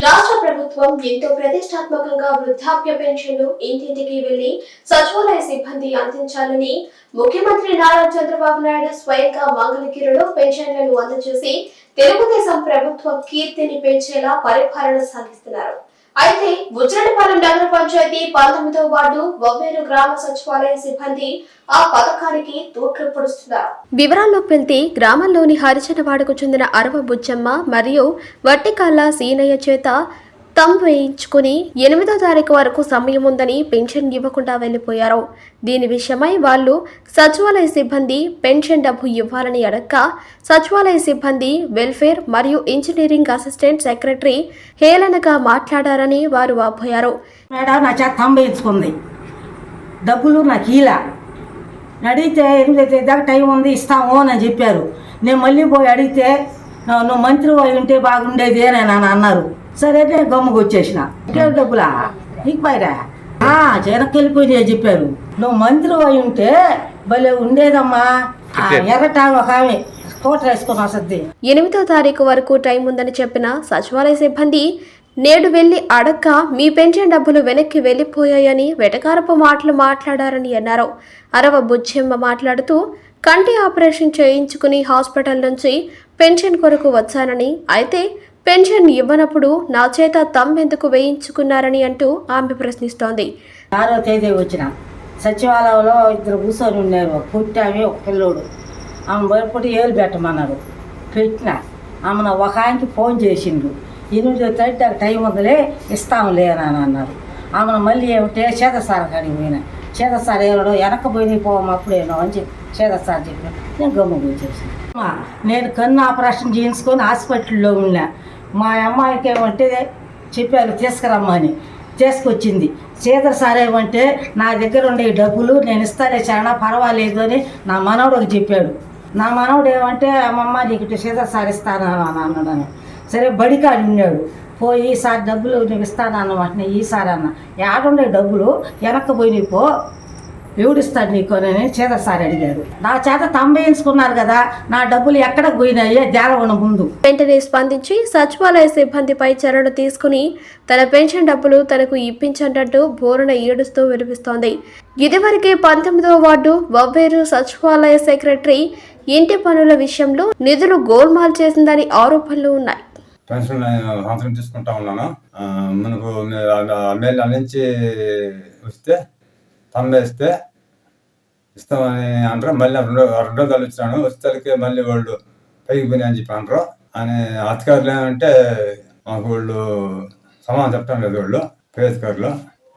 రాష్ట్ర ప్రభుత్వం ఎంతో ప్రతిష్టాత్మకంగా వృద్ధాప్య పెన్షన్లు ఇంటింటికి వెళ్ళి సచివాలయ సిబ్బంది అందించాలని ముఖ్యమంత్రి నారా చంద్రబాబు నాయుడు స్వయంగా మంగళగిరిలో పెన్షన్లను అందజేసి తెలుగుదేశం ప్రభుత్వం కీర్తిని పెంచేలా పరిపాలన సాగిస్తున్నారు. అయితే ఉజ్రడపాలెం నగర పంచాయతీ పంతొమ్మిదవ వార్డు బొబ్బేరు గ్రామ సచివాలయ సిబ్బంది ఆ పథకానికి తూట్లు పొడుస్తున్నారు. వివరాల్లోకి వెళ్తే గ్రామంలోని హరిజనవాడకు చెందిన అరవ బుజ్జమ్మ మరియు వట్టికాళ్ళ సీనయ్య చేత తమ్ వేయించుకుని ఎనిమిదో తారీఖు వరకు సమయం ఉందని పెన్షన్ ఇవ్వకుండా వెళ్ళిపోయారు దీని విషయమై వాళ్ళు సచివాలయ సిబ్బంది పెన్షన్ డబ్బు ఇవ్వాలని అడక్క సచివాలయ సిబ్బంది వెల్ఫేర్ మరియు ఇంజనీరింగ్ అసిస్టెంట్ సెక్రటరీ హేళనగా మాట్లాడారని వారు వాపోయారు. మేడం నా చేత తంబేయించుకుంది డబ్బులు నాకు ఇలా అడిగితే ఎనిమిది దాకా టైం ఉంది ఇస్తాము అని చెప్పారు. నేను మళ్ళీ పోయి అడిగితే "నువ్వు- మంత్రి పోయి ఉంటే బాగుండేది అని అన్నారు. సరే నేను గమ్ముకు వచ్చేసిన. ఇంకేం డబ్బులా? నీకు పైరా? జనకి వెళ్ళిపోయి చెప్పారు. నువ్వు మంత్రి పోయి ఉంటే భలే ఉండేదమ్మా. ఆ ఎర్రటా ఒక ఆమె. కోట వేసుకొని వస్తుంది ఎనిమిదో తారీఖు వరకు టైం ఉందని చెప్పిన సచివాలయ సిబ్బంది నేడు వెళ్ళి అడక్క మీ పెన్షన్ డబ్బులు వెనక్కి వెళ్ళిపోయాయని వెటకారపు మాటలు మాట్లాడారని అన్నారు. అరవ బుచ్చెమ్మ మాట్లాడుతూ కంటి ఆపరేషన్ చేయించుకుని హాస్పిటల్ నుంచి పెన్షన్ కొరకు వచ్చానని అయితే పెన్షన్ ఇవ్వనప్పుడు నా చేత తమ్మెందుకు వేయించుకున్నారని అంటూ ఆమె ప్రశ్నిస్తోంది. ఆరో తేదీ వచ్చిన సచివాలయంలో ఇద్దరు కూర్చొని ఉన్నారు. పుట్టామే ఒక పిల్లోడు. ఆమె భయపడి ఏలు పెట్టమన్నారు. పెట్టిన ఆమెను ఒక ఆయనకి ఫోన్ చేసిండు. ఎనిమిదో తారీఖు నాకు టైం ఉందిలే ఇస్తాంలే అని అన్నారు. ఆమెను మళ్ళీ ఏమిటే చేతసార కాడికి పోయిన. చేదసార ఏడో వెనక పోయి పోవమ్మ అప్పుడేనో అని చెప్పి చేదసార చెప్పిన నేను గమ్ము వచ్చేసాను. నేను కన్ను ఆపరేషన్ చేయించుకొని హాస్పిటల్లో ఉన్నా. మా అమ్మాయికి ఏమంటే చెప్పారు తీసుకురమ్మని తీసుకొచ్చింది. సీతర సార్ ఏమంటే నా దగ్గర ఉండే డబ్బులు నేను ఇస్తానే చాలా పర్వాలేదు అని నా మనవడికి చెప్పాడు. నా మనవడు ఏమంటే అమ్మమ్మ నీకు సీతర సార్ ఇస్తాను అని అన్నాడు సరే బడికాడు ఉన్నాడు. పోయి ఈసారి డబ్బులు నువ్వు ఇస్తానన్నమాట ఈసారి అన్న. ఏడుండే డబ్బులు? వెనక్కి పోయి పో. ఎవడిస్తాడు నీకు అని చేత సార్ అడిగాడు నా చేత తంబేయించుకున్నారు కదా నా డబ్బులు ఎక్కడ పోయినాయో దేవన ముందు వెంటనే స్పందించి సచివాలయ సిబ్బందిపై చర్యలు తీసుకుని తన పెన్షన్ డబ్బులు తనకు ఇప్పించంటూ బోరున ఏడుస్తూ వినిపిస్తోంది ఇదివరకే పంతొమ్మిదవ వార్డు వవ్వేరు సచివాలయ సెక్రటరీ ఇంటి పనుల విషయంలో నిధులు గోల్మాల్ చేసిందని ఆరోపణలు ఉన్నాయి పెన్షన్ సంవత్సరం తీసుకుంటా ఉన్నాను మనకు మేలు నుంచి వస్తే తమ్మేస్తే ఇస్తామని అంటారు. మళ్ళీ రెండో రెండో తల్లి వచ్చినాను వచ్చేసరికి మళ్ళీ వాళ్ళు పైకి పోయినా అని చెప్పి అంటారు. అని అధికారులు ఏమంటే మాకు వాళ్ళు సమాధానం చెప్పడం లేదు వాళ్ళు పై అధికారులు.